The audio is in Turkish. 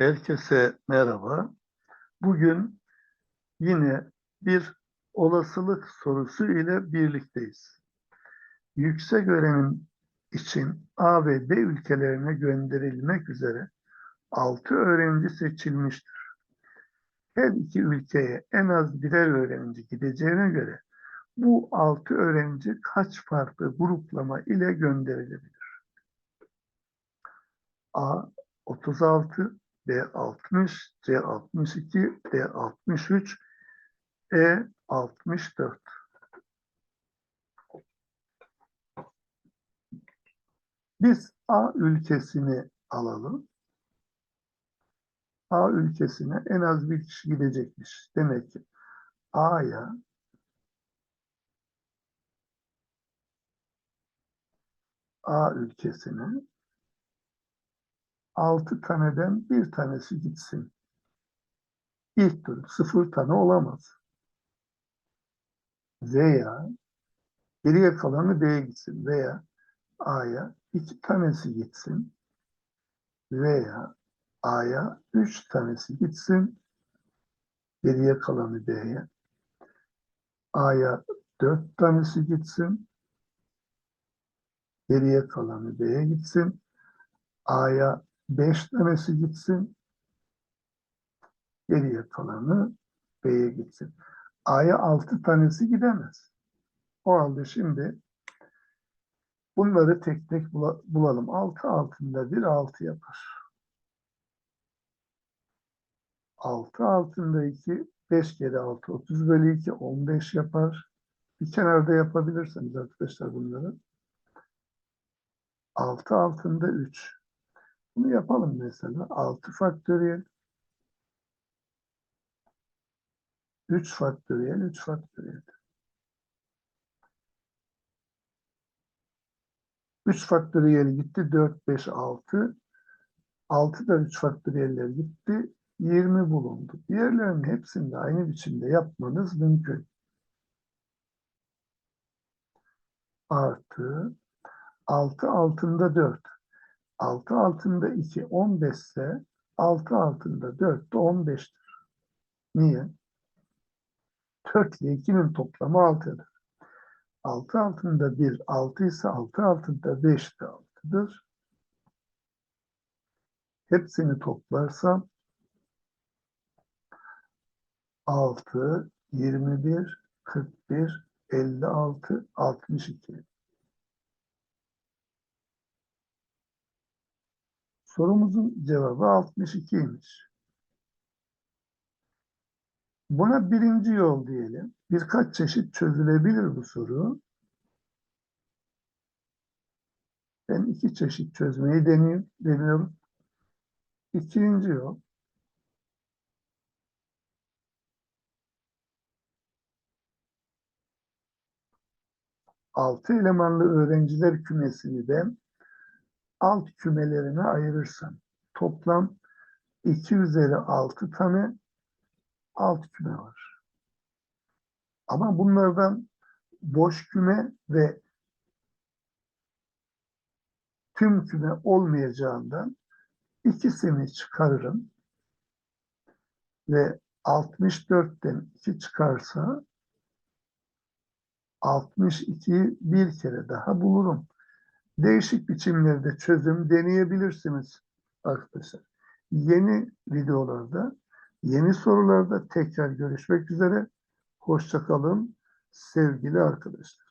Herkese merhaba. Bugün yine bir olasılık sorusu ile birlikteyiz. Yüksek öğrenim için A ve B ülkelerine gönderilmek üzere 6 öğrenci seçilmiştir. Her iki ülkeye en az birer öğrenci gideceğine göre bu 6 öğrenci kaç farklı gruplama ile gönderilebilir? A 36, B 60, C 62, D 63, E 64. Biz A ülkesini alalım. A ülkesine en az bir kişi gidecekmiş. Demek ki A'ya A ülkesine altı taneden bir tanesi gitsin. İlk tur sıfır tane olamaz. Veya geriye kalanı B'ye gitsin veya A'ya iki tanesi gitsin veya A'ya üç tanesi gitsin geriye kalanı B'ye A'ya dört tanesi gitsin geriye kalanı B'ye gitsin A'ya beş tanesi gitsin geriye kalanı B'ye gitsin. A'ya altı tanesi gidemez. O halde şimdi bunları tek tek bula- bulalım. Altı altında bir altı yapar. Altı altında iki, beş kere altı, otuz bölü iki, on beş yapar. Bir kenarda yapabilirsiniz arkadaşlar bunları. Altı altında üç. Bunu yapalım mesela. Altı faktöriyel 3 faktöriyel, 3 faktöriyel. 3 faktöriyel gitti, 4, 5, 6. 6 da 3 faktöriyeller gitti, 20 bulundu. Diğerlerinin hepsini de aynı biçimde yapmanız mümkün. Artı 6 altında 4. 6 altında 2, 15 ise 6 altında 4 de 15'tir. Niye? 4 ile 2'nin toplamı 6'dır. 6 altında 1 6 ise 6 altında 5 de 6'dır. Hepsini toplarsam 6, 21, 41, 56, 62. Sorumuzun cevabı 62'ymiş. Buna birinci yol diyelim. Birkaç çeşit çözülebilir bu soru. Ben iki çeşit çözmeyi deneyim, deniyorum. İkinci yol. Altı elemanlı öğrenciler kümesini ben alt kümelerine ayırırsam toplam 2 üzeri 6 tane alt küme var. Ama bunlardan boş küme ve tüm küme olmayacağından ikisini çıkarırım ve 64'ten 2 çıkarsa 62'yi bir kere daha bulurum. Değişik biçimlerde çözüm deneyebilirsiniz arkadaşlar. Yeni videolarda Yeni sorularda tekrar görüşmek üzere. Hoşça kalın sevgili arkadaşlar.